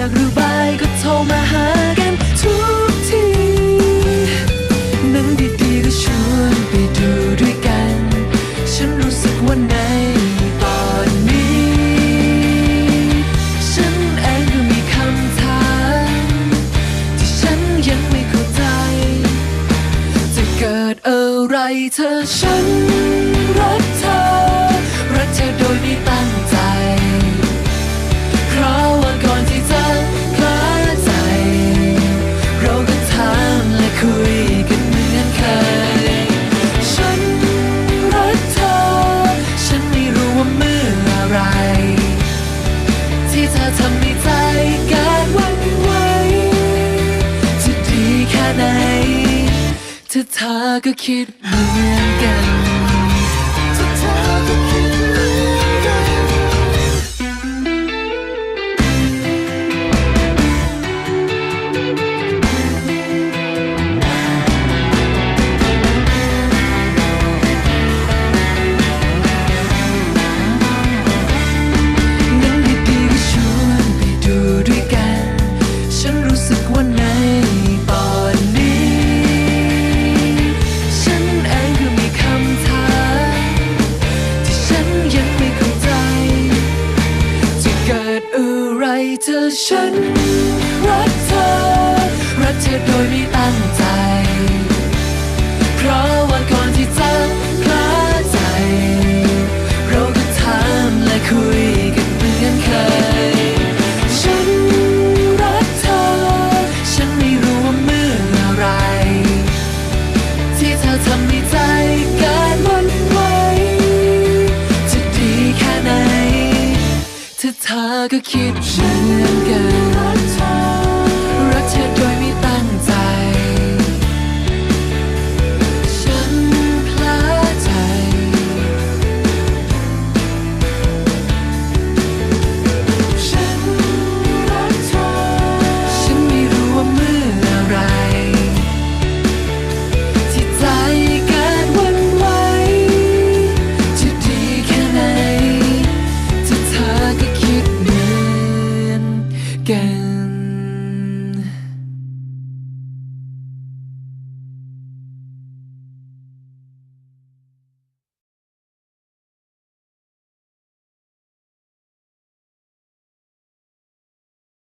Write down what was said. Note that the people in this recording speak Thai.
อยากระบายก็โทรมาหากันทุกทีหนังดีๆก็ชวนไปดูด้วยกัน ฉันรู้สึกว่าในตอนนี้ ฉันเองก็มีคำถามที่ฉันยังไม่เข้าใจ จะเกิดอะไรเธอฉัน ที่เธอทำในใจการวันไหวจะดีแค่ไหนถ้าเธอก็คิดเหมือนกัน ฉันรักเธอ รักเธอโดยไม่ เธอก็คิดเช่นกัน